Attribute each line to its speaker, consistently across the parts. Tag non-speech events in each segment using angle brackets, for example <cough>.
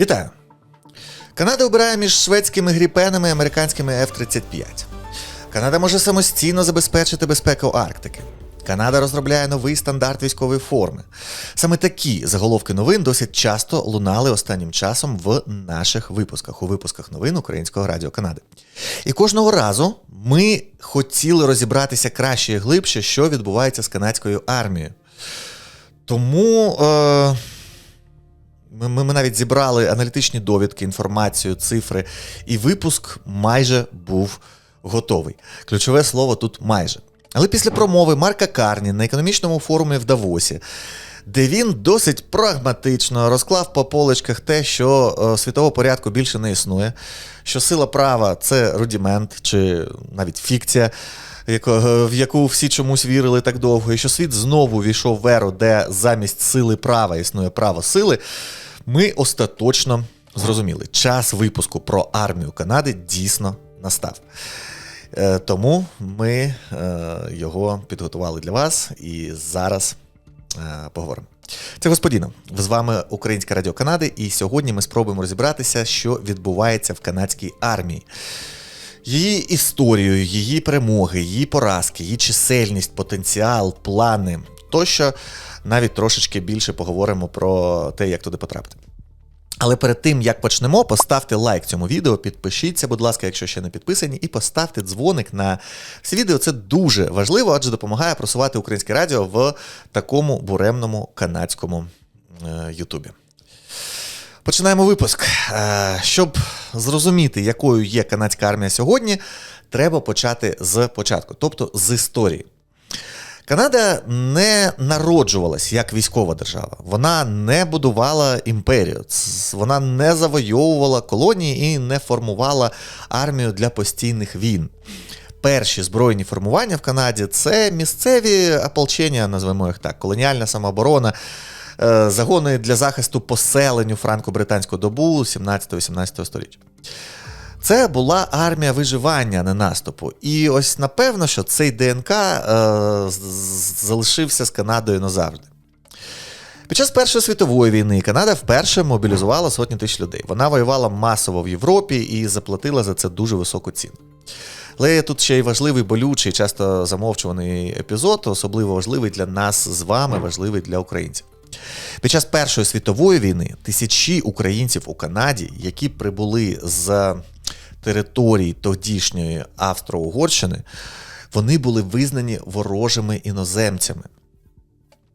Speaker 1: Вітаю! Канада обирає між шведськими гріпенами і американськими F-35. Канада може самостійно забезпечити безпеку Арктики. Канада розробляє новий стандарт військової форми. Саме такі заголовки новин досить часто лунали останнім часом в наших випусках, у випусках новин Українського радіо Канади. І кожного разу ми хотіли розібратися краще і глибше, що відбувається з канадською армією. Тому. Е- ми, ми, ми навіть зібрали аналітичні довідки, інформацію, цифри, і випуск майже був готовий. Ключове слово тут майже. Але після промови Марка Карні на економічному форумі в Давосі, де він досить прагматично розклав по поличках те, що е, світового порядку більше не існує, що сила права це рудімент чи навіть фікція. В яку всі чомусь вірили так довго, і що світ знову війшов в еру, де замість сили права існує право сили, ми остаточно зрозуміли, час випуску про армію Канади дійсно настав. Е, Тому ми е, його підготували для вас і зараз е, поговоримо. Це господіно. З вами Українська Радіо Канади, і сьогодні ми спробуємо розібратися, що відбувається в канадській армії. Її історію, її перемоги, її поразки, її чисельність, потенціал, плани. Тощо навіть трошечки більше поговоримо про те, як туди потрапити. Але перед тим як почнемо, поставте лайк цьому відео, підпишіться, будь ласка, якщо ще не підписані, і поставте дзвоник на всі відео. Це дуже важливо, адже допомагає просувати українське радіо в такому буремному канадському е, Ютубі. Починаємо випуск. Е, Щоб зрозуміти, якою є канадська армія сьогодні, треба почати з початку, тобто з історії. Канада не народжувалась як військова держава. Вона не будувала імперію, вона не завойовувала колонії і не формувала армію для постійних війн. Перші збройні формування в Канаді це місцеві ополчення, називаємо їх так, колоніальна самооборона, е, загони для захисту поселенню франко-британську добу 17-18 століття. Це була армія виживання, не наступу. І ось напевно, що цей ДНК е, залишився з Канадою назавжди. Під час Першої світової війни Канада вперше мобілізувала сотні тисяч людей. Вона воювала масово в Європі і заплатила за це дуже високу ціну. Але тут ще й важливий болючий, часто замовчуваний епізод, особливо важливий для нас з вами, важливий для українців. Під час Першої світової війни тисячі українців у Канаді, які прибули з території тодішньої Австро-Угорщини, вони були визнані ворожими іноземцями.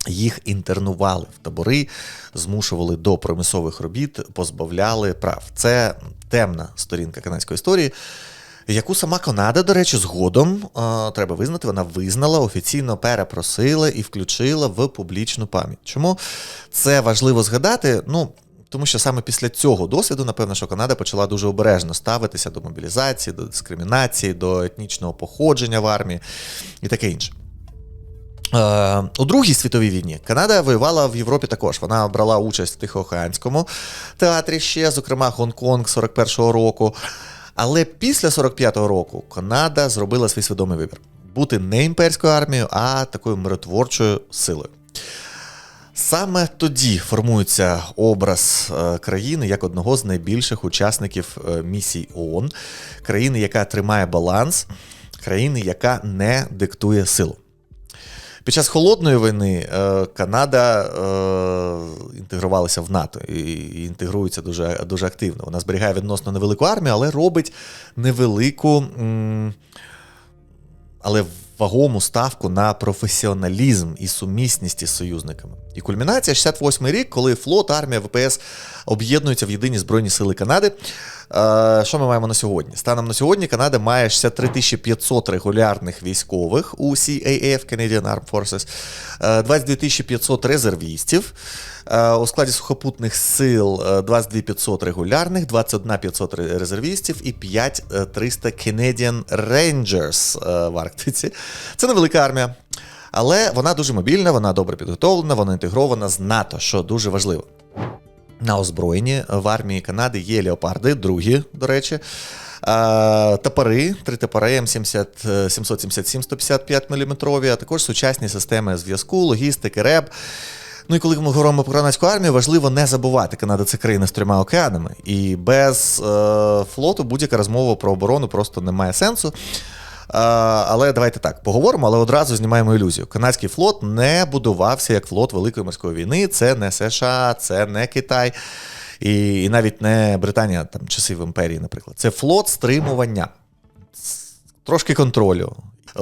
Speaker 1: Їх інтернували в табори, змушували до примусових робіт, позбавляли прав. Це темна сторінка канадської історії, яку сама Канада, до речі, згодом треба визнати, вона визнала, офіційно перепросила і включила в публічну пам'ять. Чому це важливо згадати? Ну. Тому що саме після цього досвіду, напевно, що Канада почала дуже обережно ставитися до мобілізації, до дискримінації, до етнічного походження в армії і таке інше. Е, у Другій світовій війні Канада воювала в Європі також. Вона брала участь в Тихоокеанському театрі ще, зокрема, Гонконг 41-го року. Але після 45-го року Канада зробила свій свідомий вибір: бути не імперською армією, а такою миротворчою силою. Саме тоді формується образ е, країни як одного з найбільших учасників е, місій ООН, країни, яка тримає баланс, країни, яка не диктує силу. Під час холодної війни е, Канада інтегрувалася в НАТО і інтегрується дуже, дуже активно. Вона зберігає відносно невелику армію, але робить невелику, але вагому ставку на професіоналізм і сумісність із союзниками. І кульмінація 68-й рік, коли флот, армія, ВПС об'єднуються в єдині Збройні Сили Канади. Е, Що ми маємо на сьогодні? Станом на сьогодні Канада має 63 500 регулярних військових у CAF, Canadian Armed Forces, е, 22 500 резервістів. Е, У складі сухопутних сил е, 22 500 регулярних, 21 500 резервістів і 5 е, 300 Canadian Rangers е, в Арктиці. Це невелика армія. Але вона дуже мобільна, вона добре підготовлена, вона інтегрована з НАТО, що дуже важливо. На озброєнні в армії Канади є леопарди, другі, до речі. Топори, три топори М70, е, 777 155 мм, а також сучасні системи зв'язку, логістики, РЕБ. Ну і коли ми говоримо про канадську армію, важливо не забувати, Канада це країна з трьома океанами, і без е, флоту будь-яка розмова про оборону просто не має сенсу. Але давайте так поговоримо, але одразу знімаємо ілюзію. Канадський флот не будувався як флот Великої морської війни. Це не США, це не Китай. І, і навіть не Британія там часів імперії, наприклад. Це флот стримування, трошки контролю.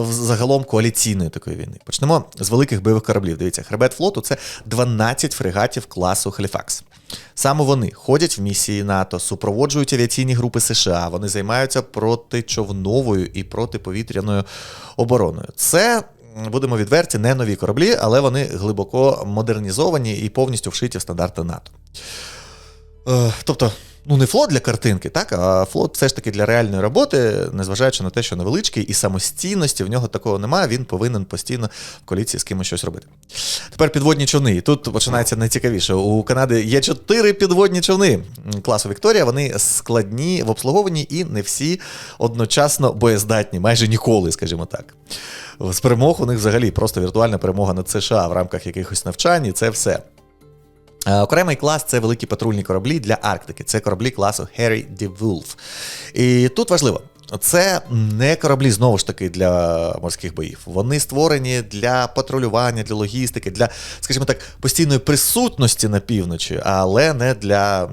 Speaker 1: Загалом коаліційної такої війни. Почнемо з великих бойових кораблів. Дивіться, хребет флоту це 12 фрегатів класу Халіфакс. Саме вони ходять в місії НАТО, супроводжують авіаційні групи США. Вони займаються протичовновою і протиповітряною обороною. Це будемо відверті, не нові кораблі, але вони глибоко модернізовані і повністю вшиті в стандарти НАТО. Е, тобто, ну не флот для картинки, так, а флот все ж таки для реальної роботи, незважаючи на те, що невеличкий, і самостійності в нього такого немає, він повинен постійно в коаліції з кимось щось робити. Тепер підводні човни. І тут починається найцікавіше. У Канади є чотири підводні човни класу Вікторія. Вони складні в обслуговуванні і не всі одночасно боєздатні, майже ніколи, скажімо так. З перемог у них взагалі просто віртуальна перемога над США в рамках якихось навчань, і це все. Е, окремий клас це великі патрульні кораблі для Арктики. Це кораблі класу Harry D. Wolf. І тут важливо. Це не кораблі знову ж таки для морських боїв. Вони створені для патрулювання, для логістики, для, скажімо так, постійної присутності на півночі, але не для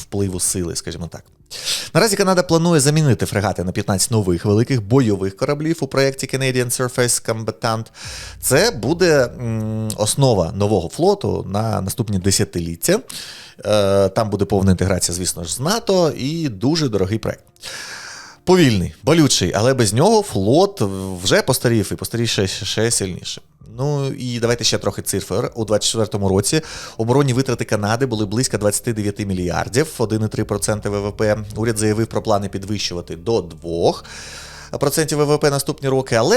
Speaker 1: впливу сили, скажімо так. Наразі Канада планує замінити фрегати на 15 нових великих бойових кораблів у проєкті Canadian Surface Combatant. Це буде основа нового флоту на наступні десятиліття. Е, там буде повна інтеграція, звісно ж, з НАТО і дуже дорогий проєкт. Повільний, болючий, але без нього флот вже постарів і постарів ще, ще сильніше. Ну і давайте ще трохи цифр. У 2024 році оборонні витрати Канади були близько 29 мільярдів, 1,3% ВВП. Уряд заявив про плани підвищувати до 2%. ВВП наступні роки, але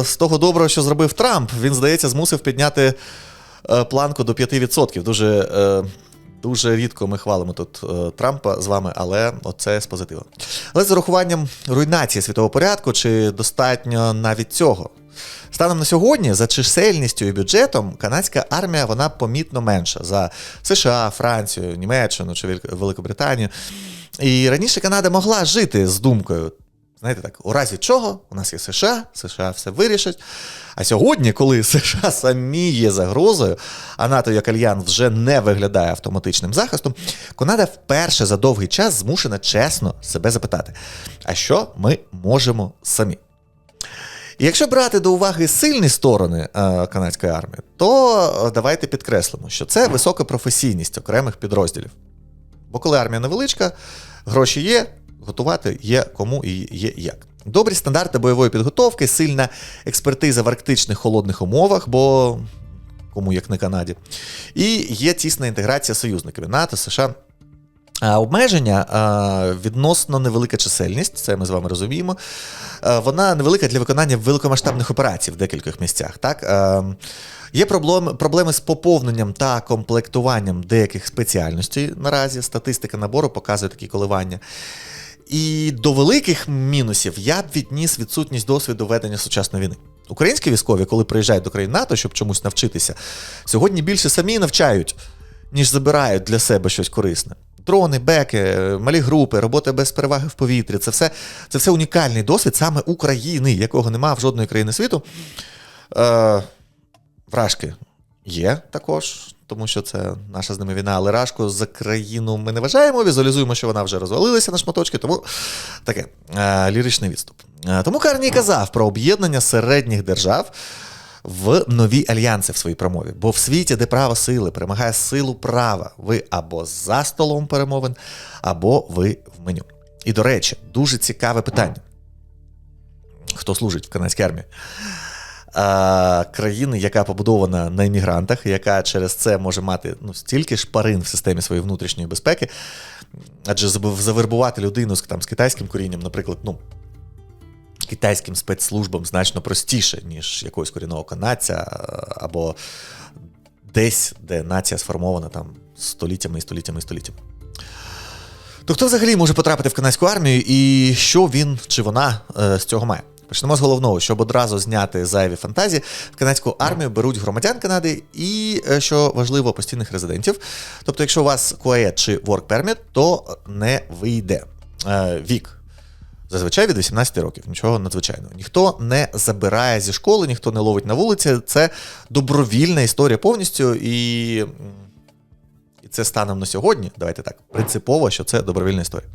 Speaker 1: е, з того доброго, що зробив Трамп, він, здається, змусив підняти е, планку до 5%. Дуже е, дуже рідко ми хвалимо тут е, Трампа з вами, але оце з позитивом. Але з урахуванням руйнації світового порядку, чи достатньо навіть цього? Станом на сьогодні, за чисельністю і бюджетом, канадська армія вона помітно менша за США, Францію, Німеччину чи Великобританію. І раніше Канада могла жити з думкою. Знаєте так, у разі чого у нас є США, США все вирішать. А сьогодні, коли <laughs> США самі є загрозою, а НАТО як альянс вже не виглядає автоматичним захистом, Канада вперше за довгий час змушена чесно себе запитати: а що ми можемо самі? Якщо брати до уваги сильні сторони е, канадської армії, то давайте підкреслимо, що це висока професійність окремих підрозділів. Бо коли армія невеличка, гроші є, готувати є кому і є як. Добрі стандарти бойової підготовки, сильна експертиза в арктичних холодних умовах, бо кому як не Канаді, і є тісна інтеграція з союзниками НАТО, США. Обмеження відносно невелика чисельність, це ми з вами розуміємо. Вона невелика для виконання великомасштабних операцій в декількох місцях. Так? Є проблеми проблеми з поповненням та комплектуванням деяких спеціальностей наразі. Статистика набору показує такі коливання. І до великих мінусів я б відніс відсутність досвіду ведення сучасної війни. Українські військові, коли приїжджають до країн НАТО, щоб чомусь навчитися, сьогодні більше самі навчають, ніж забирають для себе щось корисне дрони, беки, малі групи, робота без переваги в повітрі. Це все це все унікальний досвід саме України, якого нема в жодної країни світу. Е, Вражки є також, тому що це наша з ними війна, але Рашку за країну ми не вважаємо, візуалізуємо, що вона вже розвалилася на шматочки, тому таке е, ліричний відступ. Е, тому Карній казав про об'єднання середніх держав в нові альянси в своїй промові. Бо в світі, де право сили перемагає силу права, ви або за столом перемовин, або ви в меню. І, до речі, дуже цікаве питання. Хто служить в канадській армії? Країни, яка побудована на іммігрантах, яка через це може мати ну, стільки шпарин в системі своєї внутрішньої безпеки, адже завербувати людину з там, з китайським корінням, наприклад, ну, китайським спецслужбам значно простіше, ніж якогось корінного канадця, е, або десь, де нація сформована там століттями і століттями і століттями. То хто взагалі може потрапити в канадську армію, і що він чи вона е, з цього має? Почнемо з головного, щоб одразу зняти зайві фантазії, в канадську армію беруть громадян Канади і, е, що важливо, постійних резидентів. Тобто, якщо у вас QA чи Work Permit, то не вийде вік. Зазвичай від 18 років, нічого надзвичайного. Ніхто не забирає зі школи, ніхто не ловить на вулиці. Це добровільна історія повністю, і, і це станом на сьогодні, давайте так, принципово, що це добровільна історія.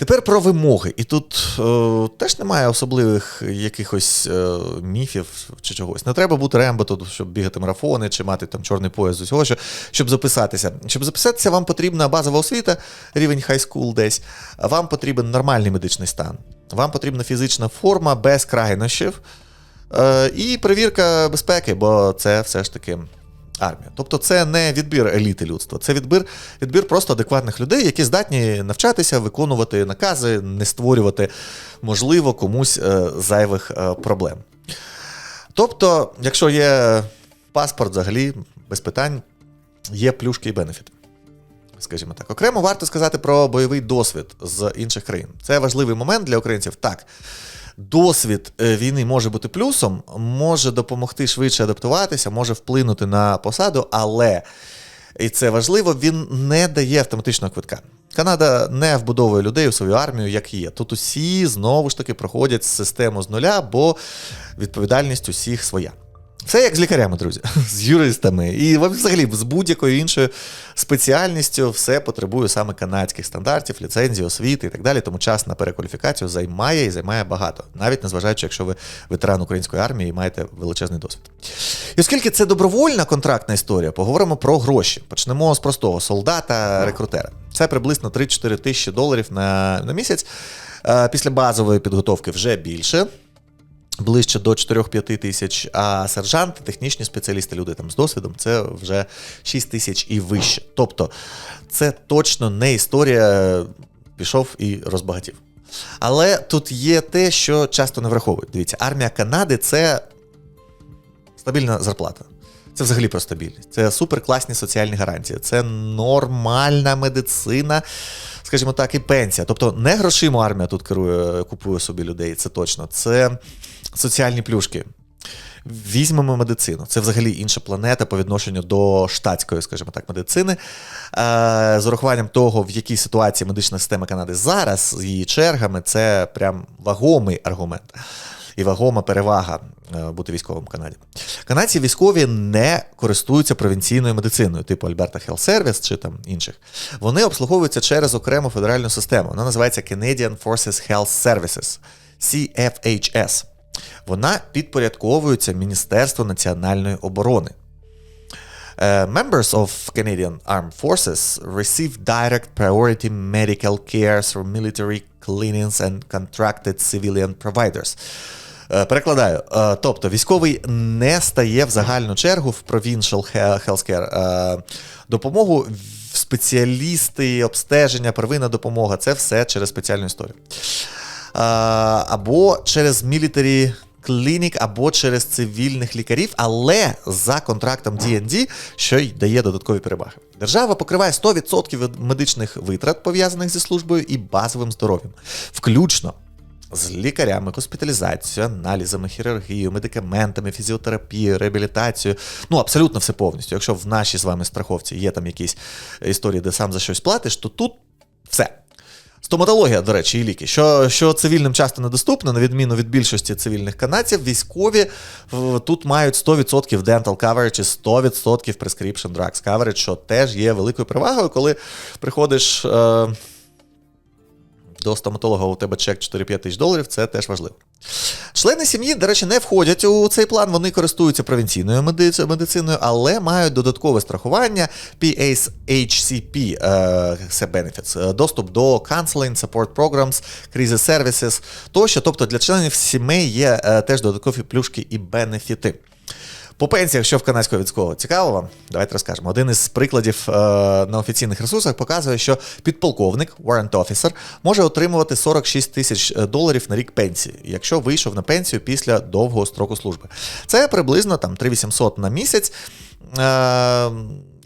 Speaker 1: Тепер про вимоги. І тут е, теж немає особливих якихось е, міфів чи чогось. Не треба бути рембо, тут, щоб бігати марафони чи мати там чорний пояс з усього, що, щоб записатися. Щоб записатися, вам потрібна базова освіта, рівень хай-скул десь. Вам потрібен нормальний медичний стан. Вам потрібна фізична форма без крайнощів. Е, і перевірка безпеки, бо це все ж таки армія. Тобто це не відбір еліти людства, це відбір, відбір просто адекватних людей, які здатні навчатися, виконувати накази, не створювати, можливо, комусь е, зайвих е, проблем. Тобто, якщо є паспорт, взагалі, без питань, є плюшки і бенефіти. Скажімо так, окремо варто сказати про бойовий досвід з інших країн. Це важливий момент для українців. Так, досвід е, війни може бути плюсом, може допомогти швидше адаптуватися, може вплинути на посаду, але і це важливо, він не дає автоматичного квитка. Канада не вбудовує людей у свою армію, як є. Тут усі знову ж таки проходять систему з нуля, бо відповідальність усіх своя. Все як з лікарями, друзі, <laughs> з юристами і взагалі з будь-якою іншою спеціальністю все потребує саме канадських стандартів, ліцензій, освіти і так далі. Тому час на перекваліфікацію займає і займає багато, навіть незважаючи, якщо ви ветеран української армії і маєте величезний досвід. І оскільки це добровольна контрактна історія, поговоримо про гроші. Почнемо з простого солдата, рекрутера. Це приблизно 3-4 тисячі доларів на, на місяць. Е, Після базової підготовки вже більше ближче до 4-5 тисяч, а сержанти, технічні спеціалісти, люди там з досвідом, це вже 6 тисяч і вище. Тобто це точно не історія пішов і розбагатів. Але тут є те, що часто не враховують. Дивіться, армія Канади це стабільна зарплата. Це взагалі про стабільність. Це суперкласні соціальні гарантії, це нормальна медицина, скажімо так, і пенсія. Тобто не грошима армія тут керує, купує собі людей, це точно. Це соціальні плюшки. Візьмемо медицину. Це взагалі інша планета по відношенню до штатської, скажімо так, медицини. З урахуванням того, в якій ситуації медична система Канади зараз, з її чергами, це прям вагомий аргумент і вагома перевага е, бути військовим в Канаді. Канадці військові не користуються провінційною медициною, типу Альберта Service чи там інших. Вони обслуговуються через окрему федеральну систему. Вона називається Canadian Forces Health Services CFHS. Вона підпорядковується Міністерству національної оборони. Uh, members of Canadian Armed Forces receive direct priority medical care through military clinics and contracted civilian providers. Uh, перекладаю. Uh, тобто військовий не стає в загальну чергу в Provincial Healthcare. Uh, допомогу спеціалісти, обстеження, первинна допомога це все через спеціальну історію. Або через military клінік або через цивільних лікарів, але за контрактом D&D, що й дає додаткові переваги. Держава покриває 100% медичних витрат, пов'язаних зі службою і базовим здоров'ям, включно. З лікарями, госпіталізацією, аналізами, хірургією, медикаментами, фізіотерапією, реабілітацією. Ну, абсолютно все повністю. Якщо в нашій з вами страховці є там якісь історії, де сам за щось платиш, то тут все. Стоматологія, до речі, і ліки, що що цивільним часто недоступно, на відміну від більшості цивільних канадців, військові тут мають 100% dental coverage і 100% prescription drugs coverage, що теж є великою перевагою, коли приходиш. Е, до стоматолога у тебе чек 4-5 тисяч доларів, це теж важливо. Члени сім'ї, до речі, не входять у цей план, вони користуються провінційною медициною, але мають додаткове страхування PACHCP uh, Benefits, доступ до Counseling, Support Programs, Crisis Services тощо. Тобто для членів сімей є uh, теж додаткові плюшки і бенефіти. По пенсіях, що в канадського військового цікаво вам, давайте розкажемо. Один із прикладів е, на офіційних ресурсах показує, що підполковник warrant officer може отримувати 46 тисяч е, доларів на рік пенсії, якщо вийшов на пенсію після довгого строку служби. Це приблизно там 3800 на місяць. Е,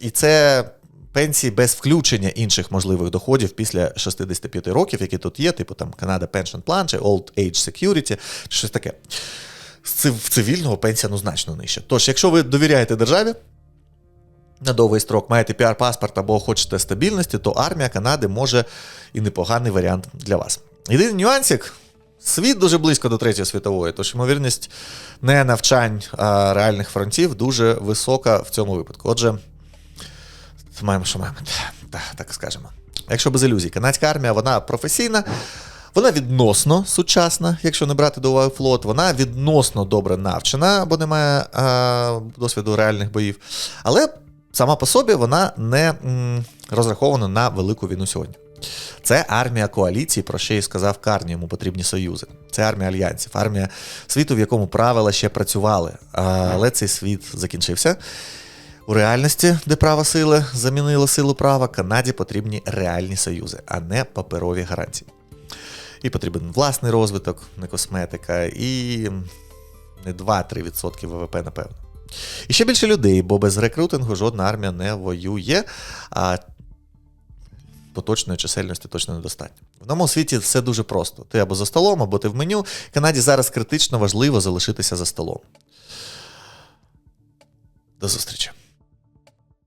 Speaker 1: і це пенсії без включення інших можливих доходів після 65 років, які тут є, типу там Canada Pension Plan чи Old Age Security, чи щось таке. В цивільного пенсія ну значно нижча. Тож, якщо ви довіряєте державі, на довгий строк маєте піар-паспорт або хочете стабільності, то армія Канади може і непоганий варіант для вас. Єдиний нюансик. Світ дуже близько до Третьої світової, тож ймовірність не навчань а реальних фронтів дуже висока в цьому випадку. Отже, маємо, що маємо. Так, так скажемо. Якщо без ілюзій, канадська армія вона професійна, вона відносно сучасна, якщо не брати до уваги флот, вона відносно добре навчена, бо немає а, досвіду реальних боїв. Але сама по собі вона не м, розрахована на велику війну сьогодні. Це армія коаліції, про що і сказав Карні, йому потрібні союзи. Це армія альянсів, армія світу, в якому правила ще працювали. Але цей світ закінчився. У реальності, де права сили замінило силу права, Канаді потрібні реальні союзи, а не паперові гарантії. І потрібен власний розвиток, не косметика, і не 2-3% ВВП, напевно. І ще більше людей, бо без рекрутингу жодна армія не воює, а поточної чисельності точно недостатньо. В новому світі все дуже просто. Ти або за столом, або ти в меню. Канаді зараз критично важливо залишитися за столом. До зустрічі.